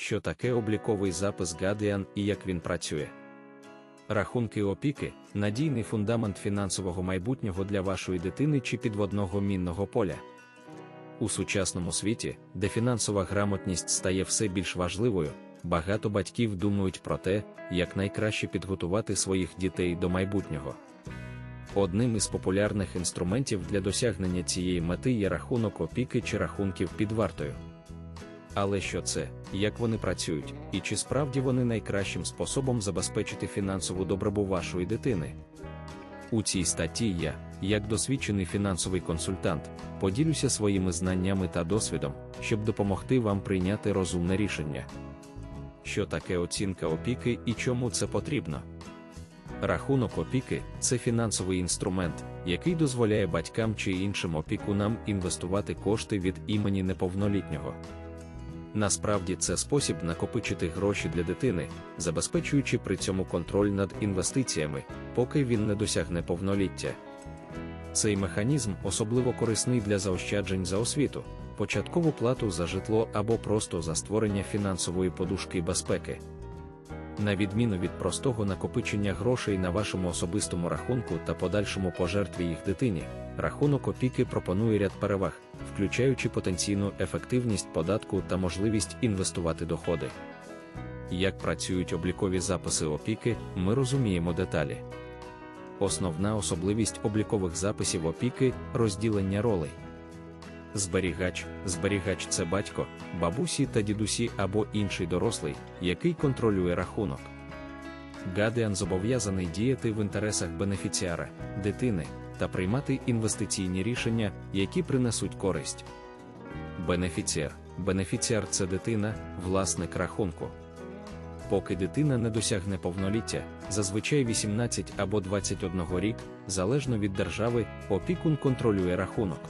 що таке обліковий запис Guardian і як він працює. Рахунки опіки надійний фундамент фінансового майбутнього для вашої дитини чи підводного мінного поля. У сучасному світі, де фінансова грамотність стає все більш важливою, багато батьків думають про те, як найкраще підготувати своїх дітей до майбутнього. Одним із популярних інструментів для досягнення цієї мети є рахунок опіки чи рахунків під вартою. Але що це, як вони працюють, і чи справді вони найкращим способом забезпечити фінансову добробу вашої дитини? У цій статті я, як досвідчений фінансовий консультант, поділюся своїми знаннями та досвідом, щоб допомогти вам прийняти розумне рішення. Що таке оцінка опіки і чому це потрібно? Рахунок опіки це фінансовий інструмент, який дозволяє батькам чи іншим опікунам інвестувати кошти від імені неповнолітнього. Насправді це спосіб накопичити гроші для дитини, забезпечуючи при цьому контроль над інвестиціями, поки він не досягне повноліття. Цей механізм особливо корисний для заощаджень за освіту, початкову плату за житло або просто за створення фінансової подушки безпеки. На відміну від простого накопичення грошей на вашому особистому рахунку та подальшому пожертві їх дитині, рахунок опіки пропонує ряд переваг, включаючи потенційну ефективність податку та можливість інвестувати доходи. Як працюють облікові записи опіки, ми розуміємо деталі. Основна особливість облікових записів опіки розділення ролей. Зберігач, зберігач це батько, бабусі та дідусі або інший дорослий, який контролює рахунок. Гадеан зобов'язаний діяти в інтересах бенефіціара, дитини та приймати інвестиційні рішення, які принесуть користь. Бенефіціар бенефіціар це дитина, власник рахунку. Поки дитина не досягне повноліття, зазвичай 18 або 21 рік, залежно від держави, опікун контролює рахунок.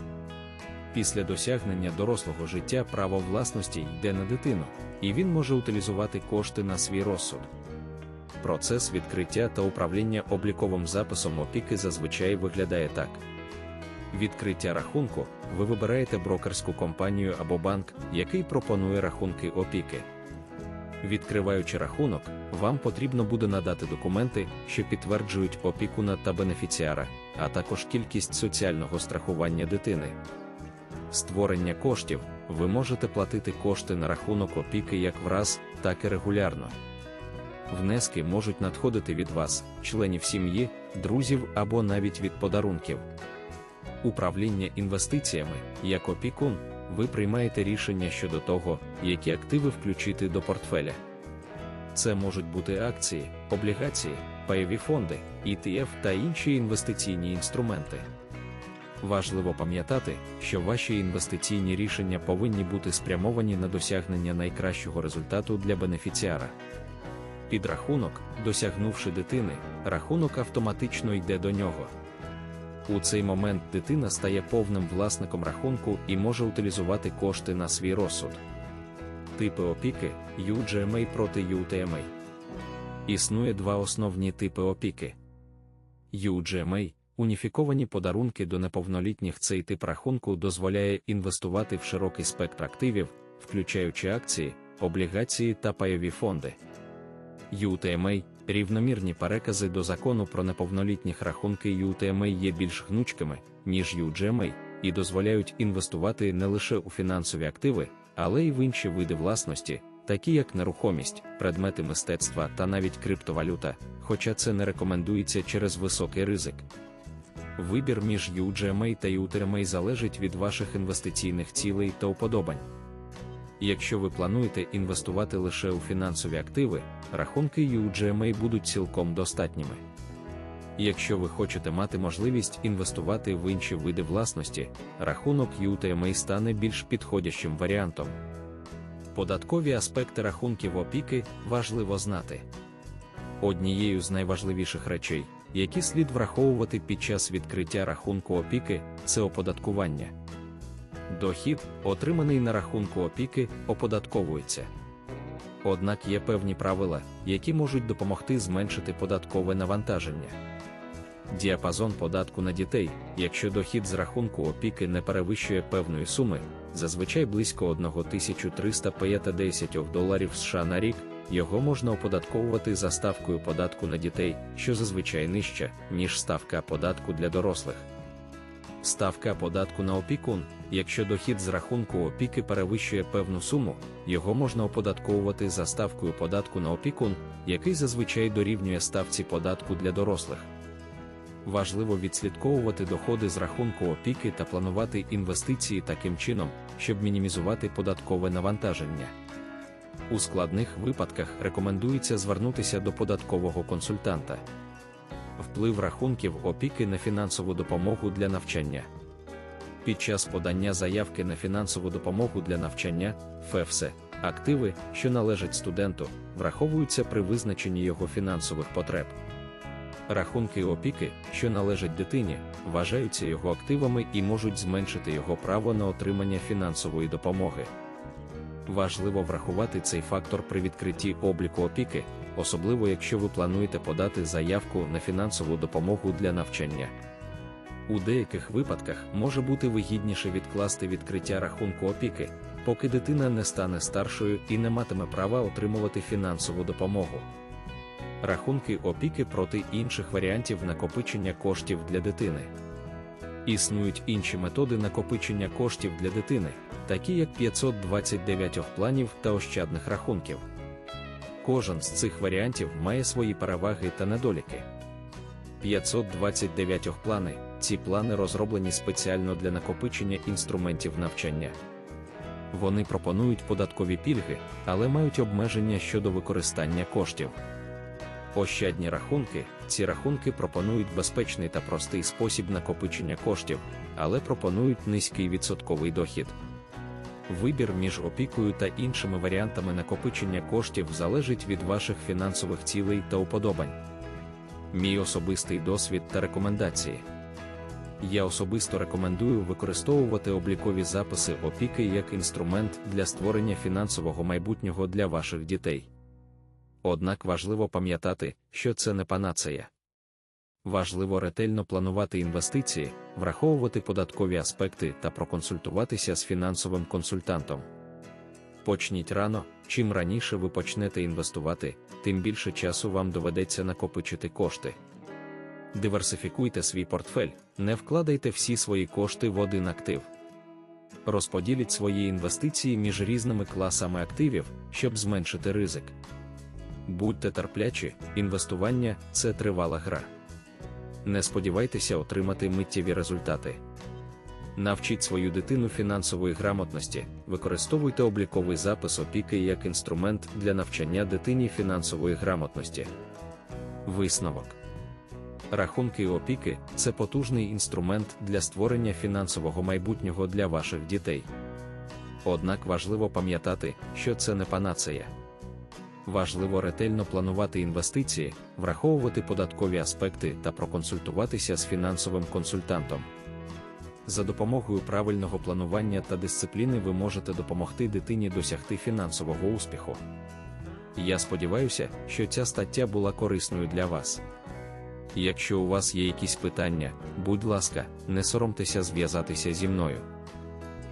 Після досягнення дорослого життя право власності йде на дитину, і він може утилізувати кошти на свій розсуд. Процес відкриття та управління обліковим записом опіки зазвичай виглядає так. Відкриття рахунку ви вибираєте брокерську компанію або банк, який пропонує рахунки опіки. Відкриваючи рахунок, вам потрібно буде надати документи, що підтверджують опікуна та бенефіціара, а також кількість соціального страхування дитини. Створення коштів ви можете платити кошти на рахунок опіки як враз, так і регулярно. Внески можуть надходити від вас, членів сім'ї, друзів або навіть від подарунків. Управління інвестиціями, як опікун, ви приймаєте рішення щодо того, які активи включити до портфеля. Це можуть бути акції, облігації, пайові фонди, ETF та інші інвестиційні інструменти. Важливо пам'ятати, що ваші інвестиційні рішення повинні бути спрямовані на досягнення найкращого результату для бенефіціара. Підрахунок, досягнувши дитини, рахунок автоматично йде до нього. У цей момент дитина стає повним власником рахунку і може утилізувати кошти на свій розсуд. Типи опіки UGMA проти UTMA. Існує два основні типи опіки. UGMA уніфіковані подарунки до неповнолітніх цей тип рахунку дозволяє інвестувати в широкий спектр активів, включаючи акції, облігації та пайові фонди. UTMA рівномірні перекази до закону про неповнолітніх рахунки UTMA є більш гнучкими, ніж UGMA, і дозволяють інвестувати не лише у фінансові активи, але й в інші види власності, такі як нерухомість, предмети мистецтва та навіть криптовалюта, хоча це не рекомендується через високий ризик. Вибір між UGMA та UTMA залежить від ваших інвестиційних цілей та уподобань. Якщо ви плануєте інвестувати лише у фінансові активи, рахунки UGMA будуть цілком достатніми. Якщо ви хочете мати можливість інвестувати в інші види власності, рахунок UTMA стане більш підходящим варіантом. Податкові аспекти рахунків опіки важливо знати. Однією з найважливіших речей, які слід враховувати під час відкриття рахунку опіки, це оподаткування. Дохід, отриманий на рахунку опіки, оподатковується. Однак є певні правила, які можуть допомогти зменшити податкове навантаження. Діапазон податку на дітей, якщо дохід з рахунку опіки не перевищує певної суми, зазвичай близько 1350 доларів США на рік, його можна оподатковувати за ставкою податку на дітей, що зазвичай нижча, ніж ставка податку для дорослих. Ставка податку на опікун, якщо дохід з рахунку опіки перевищує певну суму, його можна оподатковувати за ставкою податку на опікун, який зазвичай дорівнює ставці податку для дорослих. Важливо відслідковувати доходи з рахунку опіки та планувати інвестиції таким чином, щоб мінімізувати податкове навантаження. У складних випадках рекомендується звернутися до податкового консультанта. Вплив рахунків опіки на фінансову допомогу для навчання. Під час подання заявки на фінансову допомогу для навчання, ФЕФСЕ, активи, що належать студенту, враховуються при визначенні його фінансових потреб. Рахунки опіки, що належать дитині, вважаються його активами і можуть зменшити його право на отримання фінансової допомоги. Важливо врахувати цей фактор при відкритті обліку опіки, особливо якщо ви плануєте подати заявку на фінансову допомогу для навчання. У деяких випадках може бути вигідніше відкласти відкриття рахунку опіки, поки дитина не стане старшою і не матиме права отримувати фінансову допомогу. Рахунки опіки проти інших варіантів накопичення коштів для дитини. Існують інші методи накопичення коштів для дитини, такі як 529 планів та ощадних рахунків. Кожен з цих варіантів має свої переваги та недоліки. 529 плани ці плани розроблені спеціально для накопичення інструментів навчання. Вони пропонують податкові пільги, але мають обмеження щодо використання коштів. Ощадні рахунки ці рахунки пропонують безпечний та простий спосіб накопичення коштів, але пропонують низький відсотковий дохід. Вибір між опікою та іншими варіантами накопичення коштів залежить від ваших фінансових цілей та уподобань. Мій особистий досвід та рекомендації. Я особисто рекомендую використовувати облікові записи опіки як інструмент для створення фінансового майбутнього для ваших дітей. Однак важливо пам'ятати, що це не панацея. Важливо ретельно планувати інвестиції, враховувати податкові аспекти та проконсультуватися з фінансовим консультантом. Почніть рано, чим раніше ви почнете інвестувати, тим більше часу вам доведеться накопичити кошти. Диверсифікуйте свій портфель, не вкладайте всі свої кошти в один актив. Розподіліть свої інвестиції між різними класами активів, щоб зменшити ризик. Будьте терплячі, інвестування це тривала гра. Не сподівайтеся отримати миттєві результати. Навчіть свою дитину фінансової грамотності, використовуйте обліковий запис опіки як інструмент для навчання дитині фінансової грамотності. Висновок Рахунки опіки це потужний інструмент для створення фінансового майбутнього для ваших дітей. Однак важливо пам'ятати, що це не панацея. Важливо ретельно планувати інвестиції, враховувати податкові аспекти та проконсультуватися з фінансовим консультантом. За допомогою правильного планування та дисципліни ви можете допомогти дитині досягти фінансового успіху. Я сподіваюся, що ця стаття була корисною для вас. Якщо у вас є якісь питання, будь ласка, не соромтеся зв'язатися зі мною.